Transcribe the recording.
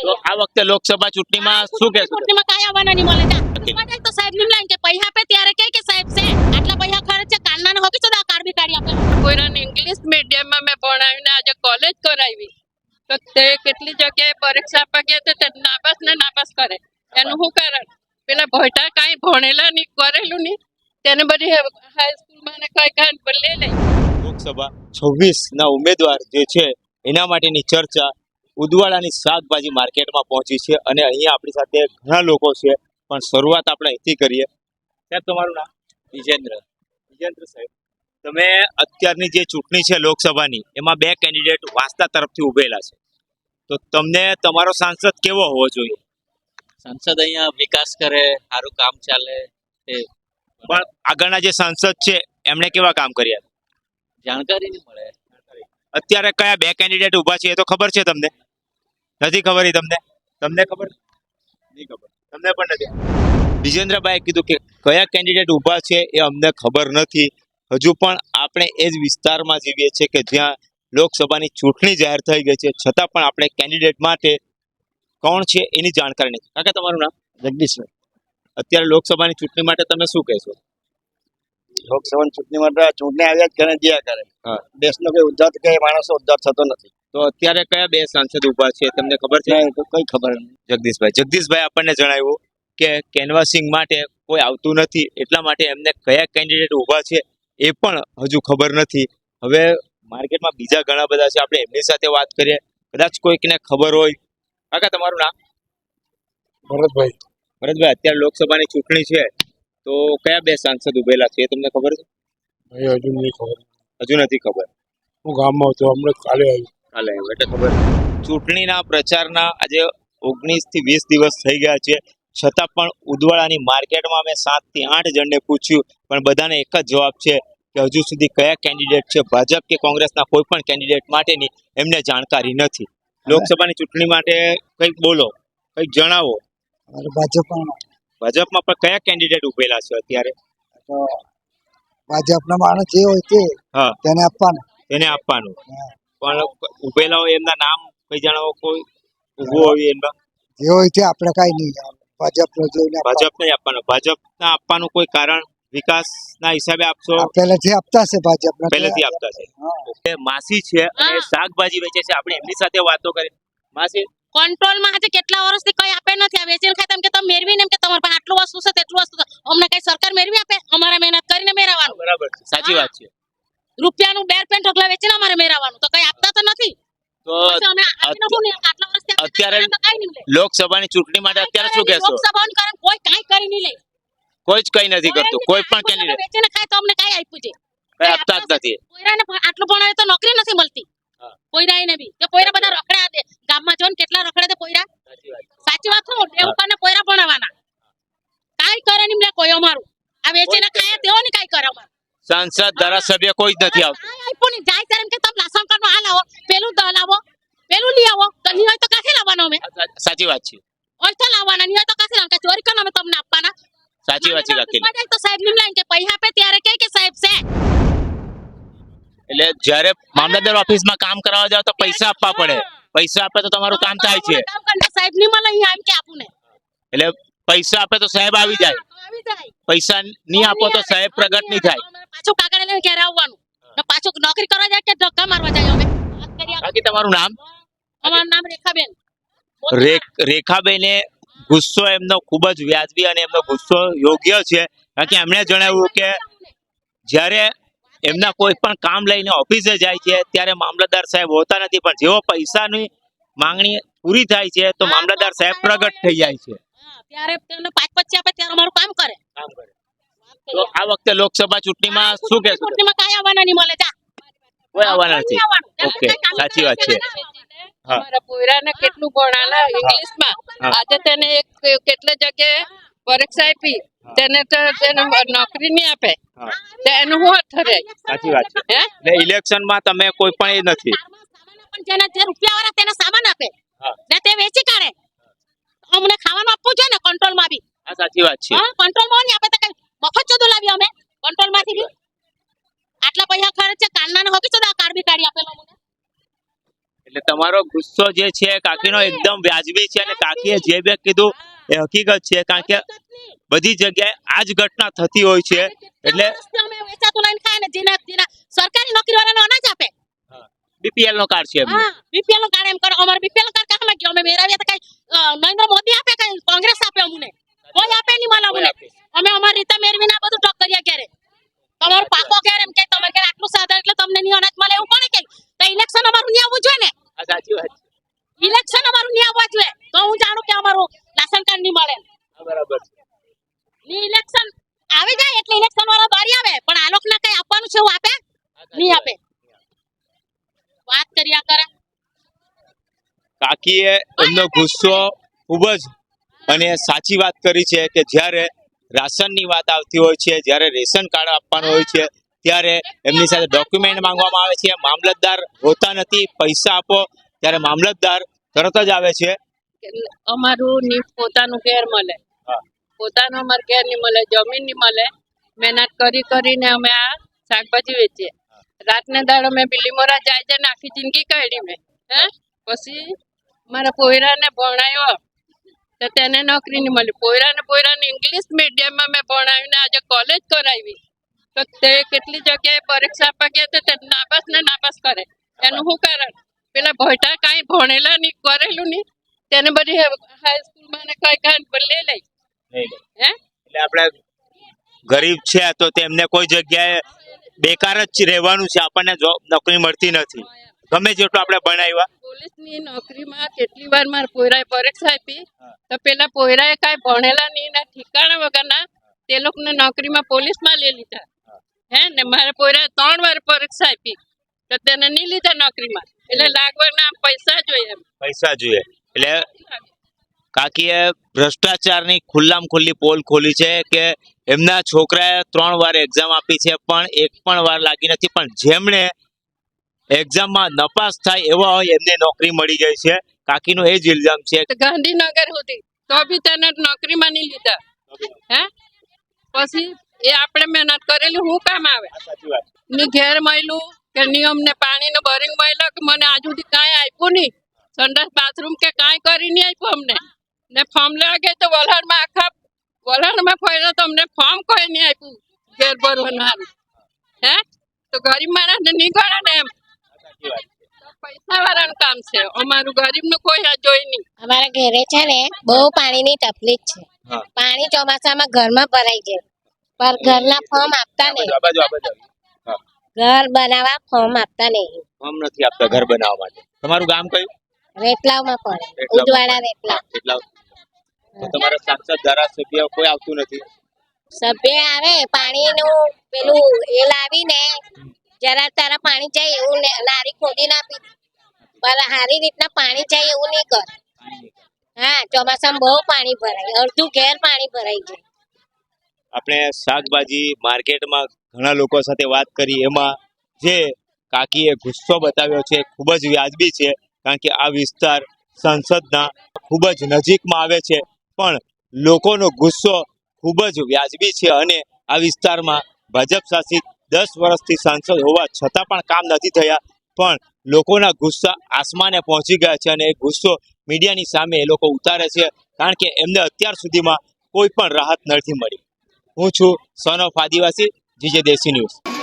તો આ વખતે લોકસભા ચૂંટણીમાં શું કે ચૂંટણીમાં કાંઈ આવવાના નહીં મળે ત્યાં. તો સાહેબની લાઈન કે પૈસા પે ત્યારે કે કે સાહેબ છે. આટલા પૈસા ખર્ચ છે કાનના ને હોકી તો આ કાર્ડ બી કાઢી આપે. કોઈના ઇંગ્લિશ મીડિયમમાં મેં ભણાવીને આજે કોલેજ કરાવી. તો તે કેટલી જગ્યાએ પરીક્ષા આપવા ગયા તો તે નાપાસ ને નાપાસ કરે. એનું શું કારણ? પેલા ભોયટા કાંઈ ભણેલા નહીં કરેલું નહીં. તેને બધી કઈ લે લોકસભા છવ્વીસ ના ઉમેદવાર જે છે એના માટેની ચર્ચા ઉદવાડાની શાકભાજી માર્કેટમાં પહોંચી છે અને અહીંયા આપણી સાથે ઘણા લોકો છે પણ શરૂઆત આપણે અહીંથી કરીએ. સાહેબ તમારું નામ? વિજેન્દ્ર. વિજેન્દ્ર સાહેબ તમે અત્યારની જે ચૂંટણી છે લોકસભાની એમાં બે કેન્ડિડેટ વાસ્તા તરફથી ઉભેલા છે. તો તમને તમારો સાંસદ કેવો હોવો જોઈએ? સાંસદ અહીંયા વિકાસ કરે સારું કામ ચાલે પણ આગળના જે સાંસદ છે એમણે કેવા કામ કર્યા? જાણકારી નહીં મળે. અત્યારે કયા બે કેન્ડિડેટ ઊભા છે એ તો ખબર છે તમને? નથી ખબર એ તમને? તમને ખબર? નહીં ખબર. તમને પણ નથી. વિજેન્દ્રભાઈએ કીધું કે કયા કેન્ડિડેટ ઊભા છે એ અમને ખબર નથી. હજુ પણ આપણે એ જ વિસ્તારમાં જીવીએ છીએ કે જ્યાં લોકસભાની ચૂંટણી જાહેર થઈ ગઈ છે. છતાં પણ આપણે કેન્ડિડેટ માટે કોણ છે એની જાણકારી નથી. કાકા તમારું નામ? જગદીશભાઈ અત્યારે લોકસભાની ચૂંટણી માટે તમે શું કહેશો? લોકસભાની ચૂંટણી માટે ચૂંટણી આવ્યા જ કરે જ્યાં કરે. હા. દેશનો કઈ ઉદ્ધાર કે માણસો ઉદ્ધાર થતો નથી. તો અત્યારે કયા બે સાંસદ ઊભા છે તમને ખબર છે? તો કઈ ખબર નહીં. જગદીશભાઈ. જગદીશભાઈ આપણને જણાવ્યું કે કેનવાસિંગ માટે કોઈ આવતું નથી એટલા માટે એમને કયા કેન્ડિડેટ ઊભા છે એ પણ હજુ ખબર નથી. હવે માર્કેટમાં બીજા ઘણા બધા છે આપણે એમની સાથે વાત કરીએ. કદાચ કોઈકને ખબર હોય. કાકા તમારું નામ? ભરતભાઈ. ભરતભાઈ અત્યારે લોકસભાની ચૂંટણી છે તો કયા બે સાંસદ ઉભેલા છે એ તમને ખબર છે? ભાઈ હજુ નહીં ખબર. હજુ નથી ખબર. હું ગામમાં હતો હમણાં કાલે આવ્યું. કાલે હવે એટલે ખબર. ચૂંટણીના પ્રચારના આજે ઓગણીસથી વીસ દિવસ થઈ ગયા છે. છતાં પણ ઉદવાડાની માર્કેટમાં અમે સાતથી આઠ જણને પૂછ્યું પણ બધાને એક જ જવાબ છે કે હજુ સુધી કયા કેન્ડિડેટ છે? ભાજપ કે કોંગ્રેસના કોઈ પણ કેન્ડિડેટ માટેની એમને જાણકારી નથી. લોકસભાની ચૂંટણી માટે કંઈક બોલો કંઈક જણાવો. ભાજપમાં ભાજપમાં પણ કયા કેન્ડિડેટ ઉભેલા છે અત્યારે? તો ભાજપના માણસ જે હોય તે હા. તેને આપવાનું. તેને આપવાનું. પણ ઉભેલા હોય એમના નામ કઈ જણાવો કોઈ? ઉભું હોય એમના? જે હોય તે આપણે કાંઈ નહીં ભાજપ જોઈને ભાજપ નહીં આપવાનું. ભાજપના આપવાનું કોઈ કારણ વિકાસના હિસાબે આપશો? પહેલેથી આપતા છે ભાજપ પહેલેથી આપતા છે માસી છે અને શાકભાજી વેચે છે. આપણે એમની સાથે વાતો કરી. માસી કંટ્રોલમાં આજે કેટલા વર્ષથી કઈ આપે નથી. આ વેચીને ખાય તેમ કે તમે મેળવી ને એમ કે તમારે પાસે આટલું વસ્તુ છે તેટલું વસ્તુ અમને કઈ સરકાર મેળવી આપે? અમારે મહેનત કરીને મેળવવાનું. બરાબર છે. સાચી વાત છે. રૂપિયાનું બેર પેન ઢોકલા વેચીને અમારે મેળવવાનું. તો કઈ આપતા તો નથી? અત્યારે. લોકસભાની ચૂંટણી માટે અત્યારે શું કહેશો? લોકસભાની કરે કોઈ કાંઈ કરી નહીં લે. કોઈ જ કઈ નથી કરતું. કોઈ પણ કેન્ડિડેટ. વેચીને ખાય તો અમને કઈ આપ્યું છે. કઈ આપતા જ નથી. કોયરાને આટલું ભણાવે તો નોકરી નથી મળતી. કોઈ બી. કે બધા રખડ્યા દે. ગામમાં જો કેટલા રખડે તે પોયરા? સાચી વાત. હું દેવકાને કોયરા ભણાવવાના કાંઈ કરે નહીં લે કોઈ અમારું. આ વેચીને ખાય તેઓ ને કાંઈ કરે અમારું. સાંસદ ધારાસભ્ય કોઈ જ નથી આવતું. પણ જાય ત્યારે કે તમે લાસણ કાઢો આ લાવો પેલું દ લાવો પેલું લઈ આવો. તો હોય તો કાથી લાવવાનો અમે? સાચી વાત છે. હોય તો લાવવાના નહીં હોય તો કાથી લાવવાના? ચોરી કરીને અમે તમને આપવાના. સાચી વાત છે કાકી તો સાહેબની લાઈન કે પૈસા આપે ત્યારે કે કે સાહેબ છે. એટલે જ્યારે મામલતદાર ઓફિસમાં કામ કરાવવા જાવ તો પૈસા આપવા પડે. પૈસા આપે તો તમારું કામ થાય છે. સાહેબની મળે અહીંયા એમ કે આપું ને એટલે પૈસા આપે તો સાહેબ આવી જાય. પૈસા નહીં આપો તો સાહેબ પ્રગટ નહીં થાય. પાછું કાગળ લઈને ઘેર આવવાનું. પાછું નોકરી કરવા જાય કે ધક્કા મારવા જાય અમે. બાકી તમારું નામ? અમારું નામ રેખાબેન. રેખ રેખાબેને ગુસ્સો એમનો ખૂબ જ વ્યાજબી અને એમનો ગુસ્સો યોગ્ય છે. કારણ કે એમણે જણાવ્યું કે જ્યારે એમના કોઈ પણ કામ લઈને ઓફિસે જાય છે ત્યારે મામલતદાર સાહેબ હોતા નથી. પણ જેવો પૈસાની માંગણી પૂરી થાય છે તો મામલતદાર સાહેબ પ્રગટ થઈ જાય છે. ત્યારે તેને પાંચ પચી આપે ત્યારે અમારું કામ કરે. કામ કરે. તો આ વખતે લોકસભા ચૂંટણીમાં શું કે ચૂંટણીમાં કાંઈ આવવાના નહીં મળે જા. કોઈ આવવાના નથી. ઓકે સાચી વાત છે. હા. પોયરાને કેટલું ભણાલા ઇંગ્લિશમાં આજે તેને એક કેટલા જગ્યાએ પરીક્ષા આપી. તેને તો તેને નોકરી નહીં આપે. હા. તો એનું શું અર્થ રહે સાચી વાત છે. હે? એટલે ઇલેક્શનમાં તમે કોઈ પણ એ નથી. જેને જે રૂપિયા વાળા તેને સામાન આપે. ને તે વેચી કાઢે. અમને ખાવાનું આપવું જોઈએ ને કંટ્રોલમાં બી. હા સાચી વાત છે. હા કંટ્રોલમાં નહીં આપે તો કઈ મફત ચોદો લાવી અમે? કંટ્રોલમાંથી બી? આટલા પૈસા ખર્ચ છે કાનના ને હોકી તો કાર્ડ બી કાઢી આપેલો મને એટલે તમારો ગુસ્સો જે છે કાકીનો એકદમ વ્યાજબી છે અને કાકીએ જે બે કીધું એ હકીકત છે કારણ કે બધી જગ્યાએ આ જ ઘટના થતી હોય છે એટલે વેચાતું લઈને ખાય ને જેના જેના સરકારી નોકરી વાળાને અનાજ આપે. બીપીએલ નો કાર્ડ છે બીપીએલનું કાર્ડ એમ કરો. અમારે બીપીએલનું કાર્ડ કામ ગયો. અમે મેળવ્યા તો કઈ નરેન્દ્ર મોદી આપે કઈ? કોંગ્રેસ આપે અમને? કોઈ આપે નહીં મને અમને. અમે અમારી રીતે મેળવીને આ બધું ઠોક કર્યા ક્યારે તમારો પાકો ક્યારે એમ કે તમારે ક્યારે આટલું સાધારણ એટલે તમને નહીં અનાજ મળે એવું કોણે કે તો ઇલેક્શન અમારું નહીં આવવું જોઈએ ને આ સાચી વાત છે. ઇલેક્શન અમારું નહીં આવવા જોઈએ તો હું જાણું કે અમારું રાશન કાર્ડ નહીં મળે આ બરાબર છે. ની ઇલેક્શન આવી જાય એટલે ઇલેક્શન વાળા બારી આવે પણ આ લોકોને કઈ આપવાનું છે એવું આપે નહીં આપે? વાત કર્યા કરે. કાકીએ એમનો ગુસ્સો ખૂબ જ અને સાચી વાત કરી છે કે જ્યારે રાશનની વાત આવતી હોય છે જ્યારે રેશન કાર્ડ આપવાનું હોય છે ત્યારે એમની સાથે ડોક્યુમેન્ટ માંગવામાં આવે છે. મામલતદાર હોતા નથી પૈસા આપો. ત્યારે મામલતદાર તરત જ આવે છે. અમારું ની પોતાનું ઘેર મળે. પોતાનું અમારે ઘેર નહીં મળે જમીન નહીં મળે. મહેનત કરી કરીને અમે આ શાકભાજી વેચીએ. રાતને દાડો મેં બિલીમોરા જાય જાય ને આખી જિંદગી કાઢી મેં હે? પછી મારા પોયરાને ભણાયો. તો તેને નોકરી નહીં મળી. પોયરાને પોયરાને ઇંગ્લિશ મીડિયમમાં મેં ભણાવીને આજે કોલેજ કરાવી. તો તે કેટલી જગ્યાએ પરીક્ષા આપવા ગયા તો તે નાપાસ ને નાપાસ કરે. એનું શું કારણ? પેલા ભોયટા કાંઈ ભણેલા નહીં કરેલું નહીં તેને બધી હાઈસ્કૂલમાં ને કઈ કઈ લઈ લઈ. હે? એટલે આપણે ગરીબ છે તો તેમને કોઈ જગ્યાએ બેકાર જ રહેવાનું છે આપણને નોકરી મળતી નથી. ગમે જેટલું આપણે ભણાવ્યા પોલીસની નોકરીમાં કેટલી વાર મારા પોયરાએ પરીક્ષા આપી તો પેલા પોયરાએ કાંઈ ભણેલા નહીં ઠીકાણા ઠિકાણા વગરના તે લોકોને નોકરીમાં પોલીસમાં લઈ લીધા. હે ને મારા પોયરાએ ત્રણ વાર પરીક્ષા આપી તો તેને નહીં લીધા નોકરીમાં. એટલે લાગવાના પૈસા જોઈએ પૈસા જોઈએ. એટલે કાકીએ ભ્રષ્ટાચારની ખુલ્લામ ખુલ્લી પોલ ખોલી છે કે એમના છોકરાએ ત્રણ વાર એક્ઝામ આપી છે પણ એક પણ વાર લાગી નથી. પણ જેમણે એક્ઝામમાં નપાસ થાય એવા હોય એમને નોકરી મળી જાય છે. કાકીનો એ જ ઇલ્ઝામ છે. ગાંધીનગર હતી તો બી તેને નોકરીમાં નહીં લીધા. હે? પછી એ આપણે મહેનત કરેલી હું કામ આવે? ની ઘેર મળ્યું કે નિયમ ને પાણી ને બોરિંગ મળ્યો કે મને આજુ સુધી કાંઈ આપ્યું નહીં. સંડાસ બાથરૂમ કે કાંઈ કરી નહીં આપ્યું અમને. ને ફોર્મ લેવા ગઈ તો વલણમાં આખા વલહાડમાં ફર્યો તો અમને ફોર્મ કોઈ નહીં આપ્યું. ઘેર ભરવાનું. હે? તો ગરીબ માણસને નહીં ગણે ને એમ? પૈસા વાળાનું કામ છે. અમારું ગરીબનું કોઈ આ જોઈ નહીં. અમારા ઘરે છે ને બહુ પાણીની તકલીફ છે. પાણી ચોમાસામાં ઘરમાં ભરાઈ જાય. પર ઘરના ફોર્મ આપતા નહીં. ઘર બનાવવા ફોર્મ આપતા નહીં. ફોર્મ નથી આપતા ઘર બનાવવા માટે. તમારું ગામ કયું? રેટલાવમાં પડે. રેટલાવ. તો તમારા સાંસદ ધારાસભ્ય કોઈ આવતું નથી? સભ્ય આવે પાણીનું પેલું એ લાવીને જરા તારા પાણી જાય એવું લારી ખોદી ના આપી પર સારી રીતના પાણી જાય એવું નહીં કર. હા ચોમાસામાં બહુ પાણી ભરાય અડધું ઘેર પાણી ભરાઈ જાય. આપણે શાકભાજી માર્કેટમાં ઘણા લોકો સાથે વાત કરી એમાં જે કાકીએ ગુસ્સો બતાવ્યો છે ખૂબ જ વ્યાજબી છે કારણ કે આ વિસ્તાર સંસદના ખૂબ જ નજીકમાં આવે છે. પણ લોકોનો ગુસ્સો ખૂબ જ વ્યાજબી છે અને આ વિસ્તારમાં ભાજપ શાસિત દસ વર્ષથી સાંસદ હોવા છતાં પણ કામ નથી થયા. પણ લોકોના ગુસ્સા આસમાને પહોંચી ગયા છે અને એ ગુસ્સો મીડિયાની સામે એ લોકો ઉતારે છે કારણ કે એમને અત્યાર સુધીમાં કોઈ પણ રાહત નથી મળી. હું છું son of Adivasi, GJ Desi news.